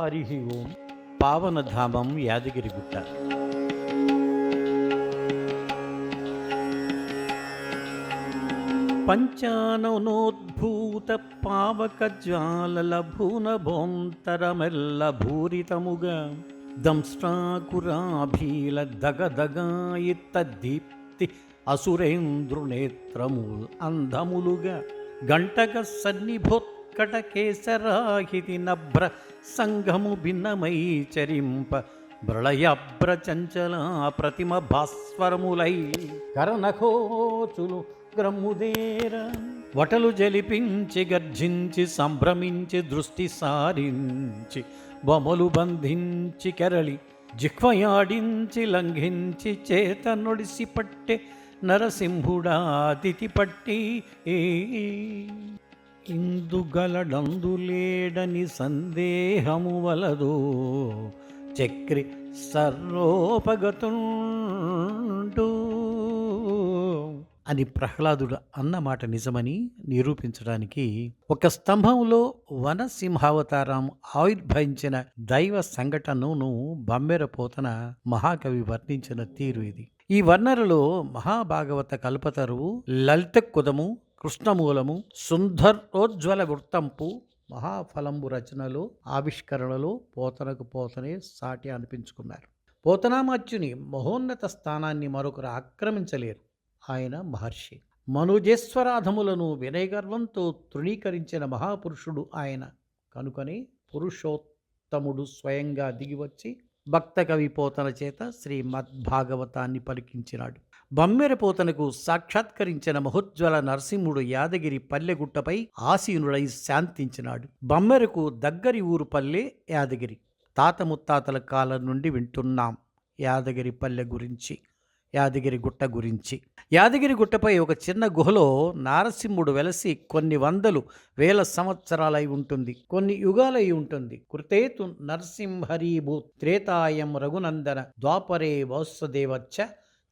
హరి ఓం. పావనధామం యాదగిరిగుట్ట. పంచాననోద్భూత పావక జ్వాలల భూనభోంతరమెల్ల భూరితముగా దంష్ట్రాకురాభీల దగదగాయిత్త దీప్తి అసురేంద్రునేత్రము అంధములుగా గంటక సన్నిభోత్ కేసరాహితి నభ్ర సంఘము భిన్నమై చరింప ప్రళయభ్ర చంచల ప్రతిమ భాస్వరములై. కరనఖోచులు గ్రమ్ముదేర వటలు జలిపించి గర్జించి సంభ్రమించి దృష్టి సారించి బొమలు బంధించి కెరళి జిహ్వయాడించి లంఘించి చేత నొడిసి పట్టె నరసింహుడాదితి పట్టి. ఇందుగలడందులేడని సందేహము వలదు. చక్రి సర్వోపగతుండు. అని ప్రహ్లాదుడు అన్నమాట నిజమని నిరూపించడానికి ఒక స్తంభంలో వనసింహావతారం ఆవిర్భవించిన దైవ సంఘటనను బమ్మెరపోతన మహాకవి వర్ణించిన తీరు ఇది. ఈ వర్ణనలో మహాభాగవత కల్పతరువు లలిత కుదము కృష్ణమూలము సుందరోజ్వల వృత్తంపు మహాఫలంబు రచనలు ఆవిష్కరణలు పోతనకు పోతనే సాటి అనిపించుకున్నారు. పోతనామాత్యుని మహోన్నత స్థానాన్ని మరొకరు ఆక్రమించలేరు. ఆయన మహర్షి. మనుజేశ్వరాధములను వినయగర్వంతో తృణీకరించిన మహాపురుషుడు ఆయన. కనుకని పురుషోత్తముడు స్వయంగా దిగివచ్చి భక్త కవి పోతన చేత శ్రీమద్భాగవతాన్ని పలికించినాడు. బమ్మెరపోతనకు సాక్షాత్కరించిన మహోజ్వల నరసింహుడు యాదగిరి పల్లెగుట్టపై ఆసీనుడై శాంతించినాడు. బమ్మెరకు దగ్గరి ఊరు పల్లె యాదగిరి. తాత ముత్తాతల కాలం నుండి వింటున్నాం యాదగిరి పల్లె గురించి యాదగిరి గుట్ట గురించి. యాదగిరి గుట్టపై ఒక చిన్న గుహలో నారసింహుడు వెలసి కొన్ని వందలు వేల సంవత్సరాలై ఉంటుంది. కొన్ని యుగాలై ఉంటుంది. కృతేతు నరసింహరీభూ త్రేతాయం రఘునందన ద్వాపరే వాసుదేవచ్చ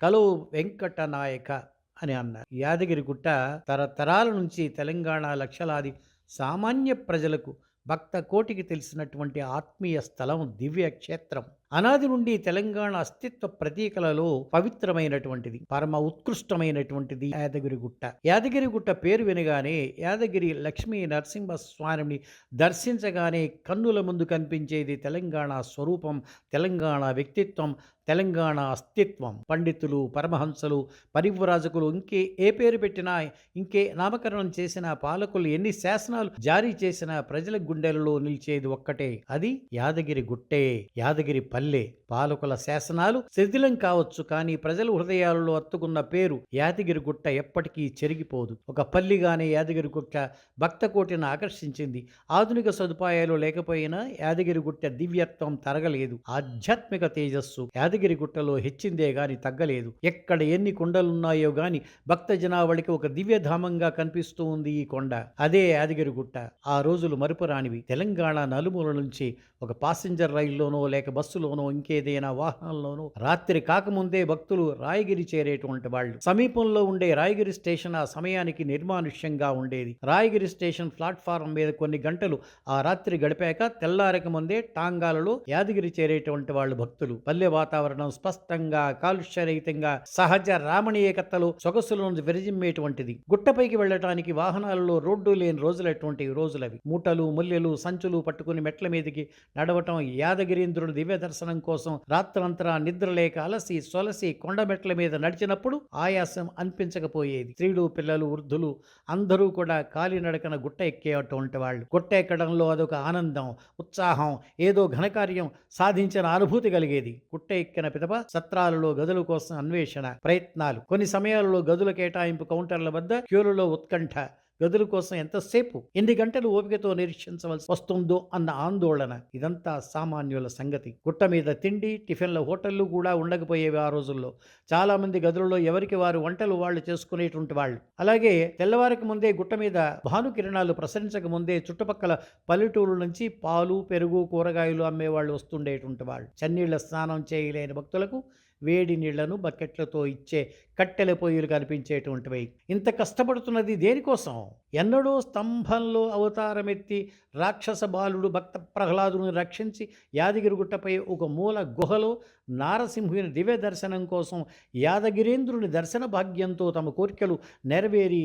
కలో వెంకటనాయక అని అన్నారు. యాదగిరి గుట్ట తరతరాల నుంచి తెలంగాణ లక్షలాది సామాన్య ప్రజలకు భక్త కోటికి తెలిసినటువంటి ఆత్మీయ స్థలం దివ్య క్షేత్రం. అనాది నుండి తెలంగాణ అస్తిత్వ ప్రతీకలలో పవిత్రమైనటువంటిది పరమ ఉత్కృష్టమైనటువంటిది యాదగిరి గుట్ట. యాదగిరి గుట్ట పేరు వినగానే యాదగిరి లక్ష్మీ నరసింహ స్వామిని దర్శించగానే కన్నుల ముందు కనిపించేది తెలంగాణ స్వరూపం తెలంగాణ వ్యక్తిత్వం తెలంగాణ అస్తిత్వం. పండితులు పరమహంసలు పరివ్రాజకులు ఇంకే ఏ పేరు పెట్టినా ఇంకే నామకరణం చేసిన పాలకులు ఎన్ని శాసనాలు జారీ చేసినా ప్రజల గుండెలలో నిలిచేది ఒక్కటే. అది యాదగిరి గుట్టే యాదగిరి పల్లె. పాలకుల శాసనాలు శిథిలం కావచ్చు కానీ ప్రజల హృదయాలలో అత్తుకున్న పేరు యాదగిరి గుట్ట ఎప్పటికీ చెరిగిపోదు. ఒక పల్లిగానే యాదగిరి గుట్ట భక్త కోటిని ఆకర్షించింది. ఆధునిక సదుపాయాలు లేకపోయినా యాదగిరి గుట్ట దివ్యత్వం తరగలేదు. ఆధ్యాత్మిక తేజస్సు యాదగిరి గుట్టలో హెచ్చిందే గాని తగ్గలేదు. ఎక్కడ ఎన్ని కొండలున్నాయో గాని భక్త జనావళికి ఒక దివ్యధామంగా కనిపిస్తూ ఉంది ఈ కొండ. అదే యాదగిరి గుట్ట. ఆ రోజులు మరుపురానివి తెలంగాణ నలుమూల నుంచి ఒక పాసింజర్ రైల్లోనో లేక బస్సులోనో ఇంకేదైనా వాహనంలోనో రాత్రి కాకముందే భక్తులు రాయగిరి చేరేటువంటి వాళ్ళు. సమీపంలో ఉండే రాయగిరి స్టేషన్ ఆ సమయానికి నిర్మానుష్యంగా ఉండేది. రాయగిరి స్టేషన్ ప్లాట్ఫారం మీద కొన్ని గంటలు ఆ రాత్రి గడిపాక తెల్లారక ముందే టాంగాలలో యాదగిరి చేరేటువంటి వాళ్ళు భక్తులు. పల్లె వాతావరణం స్పష్టంగా కాలుష్యరహితంగా సహజ రామణీయకత్తలు సొగసులను విరజిమ్మేటువంటిది. గుట్టపైకి వెళ్ళటానికి వాహనాలలో రోడ్డు లేని రోజులటువంటి రోజులవి. మూటలు ముల్లెలు సంచులు పట్టుకుని మెట్ల మీదకి నడవటం యాదగిరీంద్రుడు దివ్య దర్శనం కోసం రాత్రంతరా నిద్రలేక అలసి సొలసి కొండ మెట్ల మీద నడిచినప్పుడు ఆయాసం అనిపించకపోయేది. స్త్రీలు పిల్లలు వృద్ధులు అందరూ కూడా కాలినడకన గుట్ట ఎక్కేటువంటి వాళ్ళు. గుట్ట ఎక్కడంలో అదొక ఆనందం ఉత్సాహం ఏదో ఘనకార్యం సాధించిన అనుభూతి కలిగేది. గుట్ట ఎక్కిన పిదప సత్రాలలో గదుల కోసం అన్వేషణ ప్రయత్నాలు. కొన్ని సమయాలలో గదుల కేటాయింపు కౌంటర్ల వద్ద క్యూలలో ఉత్కంఠ. గదుల కోసం ఎంతసేపు ఎన్ని గంటలు ఓపికతో నిరీక్షించవలసి వస్తుందో అన్న ఆందోళన ఇదంతా సామాన్యుల సంగతి. గుట్ట మీద తిండి టిఫిన్ల హోటళ్ళు కూడా ఉండకపోయేవి ఆ రోజుల్లో. చాలామంది గదులలో ఎవరికి వారు వంటలు వాళ్ళు చేసుకునేటువంటి వాళ్ళు. అలాగే తెల్లవారికి ముందే గుట్ట మీద భానుకిరణాలు ప్రసరించక ముందే చుట్టుపక్కల పల్లెటూరు నుంచి పాలు పెరుగు కూరగాయలు అమ్మేవాళ్ళు వస్తుండేటువంటి వాళ్ళు. చన్నీళ్ళ స్నానం చేయలేని భక్తులకు వేడి నీళ్ళను బకెట్లతో ఇచ్చే కట్టెల పొయ్యిలు కనిపించేటువంటివి ఇంత కష్టపడుతున్నది దేనికోసం? ఎన్నడో స్తంభంలో అవతారమెత్తి రాక్షస బాలుడు భక్త ప్రహ్లాదుని రక్షించి యాదగిరిగుట్టపై ఒక మూల గుహలో నారసింహుని దివ్య దర్శనం కోసం యాదగిరేంద్రుని దర్శన భాగ్యంతో తమ కోరికలు నెరవేరి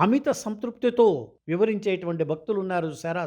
అమిత సంతృప్తితో వివరించేటువంటి భక్తులు ఉన్నారు శర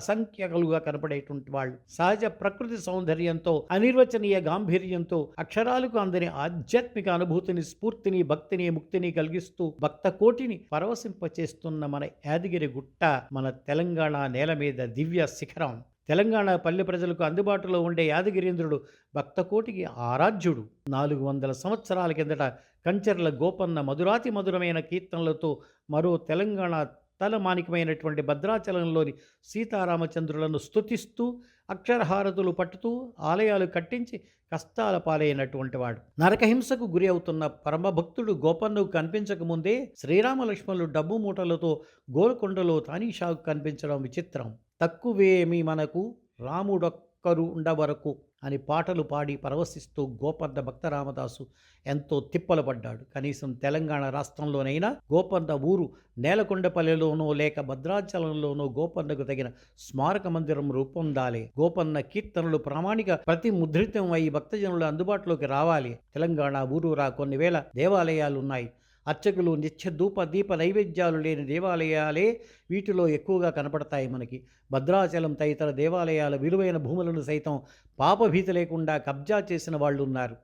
కనపడేటువంటి వాళ్ళు. సహజ ప్రకృతి సౌందర్యంతో అనిర్వచనీయ గాంభీర్యంతో అక్షరాలకు అందని ఆధ్యాత్మిక అనుభూతిని స్ఫూర్తిని భక్తిని ముక్తిని కలిగిస్తూ భక్త కోటిని పరవశింపచేస్తున్న మన యాదగిరి గుట్ట మన తెలంగాణ నేల మీద దివ్య శిఖరం. తెలంగాణ పల్లె ప్రజలకు అందుబాటులో ఉండే యాదగిరీంద్రుడు భక్తకోటికి ఆరాధ్యుడు. నాలుగు వందల సంవత్సరాల కిందట కంచర్ల గోపన్న మధురాతి మధురమైన కీర్తనలతో మరో తెలంగాణ తలమానికమైనటువంటి భద్రాచలంలోని సీతారామచంద్రులను స్తుతిస్తూ అక్షరహారతులు పట్టుతూ ఆలయాలు కట్టించి కష్టాల పాలైనటువంటి వాడు. నరకహింసకు గురి అవుతున్న పరమభక్తుడు గోపన్నకు కనిపించకముందే శ్రీరామలక్ష్మణులు డబ్బు మూటలతో గోల్కొండలో తానీషాకు కనిపించడం విచిత్రం. తక్కువేమి మనకు రాముడొక్కరు ఉండవరకు అని పాటలు పాడి పరవశిస్తూ గోపర్ధ భక్త రామదాసు ఎంతో తిప్పలు పడ్డాడు. కనీసం తెలంగాణ రాష్ట్రంలోనైనా గోపర్ధ ఊరు నేలకొండపల్లెలోనో లేక భద్రాచలంలోనో గోపన్నకు తగిన స్మారక మందిరం రూపొందాలి. గోపన్న కీర్తనలు ప్రామాణిక ప్రతి ముద్రితం అయి భక్తజనులు అందుబాటులోకి రావాలి. తెలంగాణ ఊరూరా కొన్ని వేల దేవాలయాలు ఉన్నాయి అర్చకులు నిత్య ధూప దీప నైవేద్యాలు లేని దేవాలయాలే వీటిలో ఎక్కువగా కనపడతాయి మనకి. భద్రాచలం తదితర దేవాలయాల విలువైన భూములను సైతం పాపభీతి లేకుండా కబ్జా చేసిన వాళ్ళు ఉన్నారు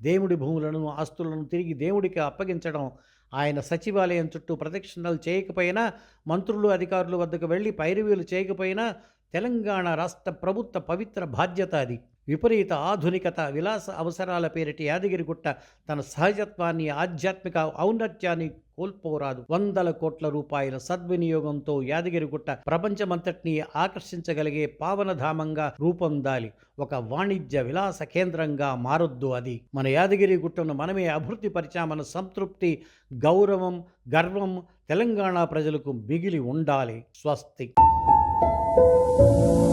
దేవుడి భూములను ఆస్తులను తిరిగి దేవుడికి అప్పగించడం ఆయన సచివాలయం చుట్టూ ప్రదక్షిణలు చేయకపోయినా మంత్రులు అధికారుల వద్దకు వెళ్ళి పైరవీలు చేయకపోయినా తెలంగాణ రాష్ట్ర ప్రభుత్వ పవిత్ర బాధ్యత అది. విపరీత ఆధునికత విలాస అవసరాల పేరిట యాదగిరిగుట్ట తన సహజత్వాన్ని ఆధ్యాత్మిక ఔన్నత్యాన్ని కోల్పోరాదు. వందల కోట్ల రూపాయల సద్వినియోగంతో యాదగిరిగుట్ట ప్రపంచమంతటినీ ఆకర్షించగలిగే పావనధామంగా రూపొందాలి. ఒక వాణిజ్య విలాస కేంద్రంగా మారొద్దు అది. మన యాదగిరిగుట్టను మనమే అభివృద్ధి పరిచామన సంతృప్తి గౌరవం గర్వం తెలంగాణ ప్రజలకు మిగిలి ఉండాలి. స్వస్తి. thank you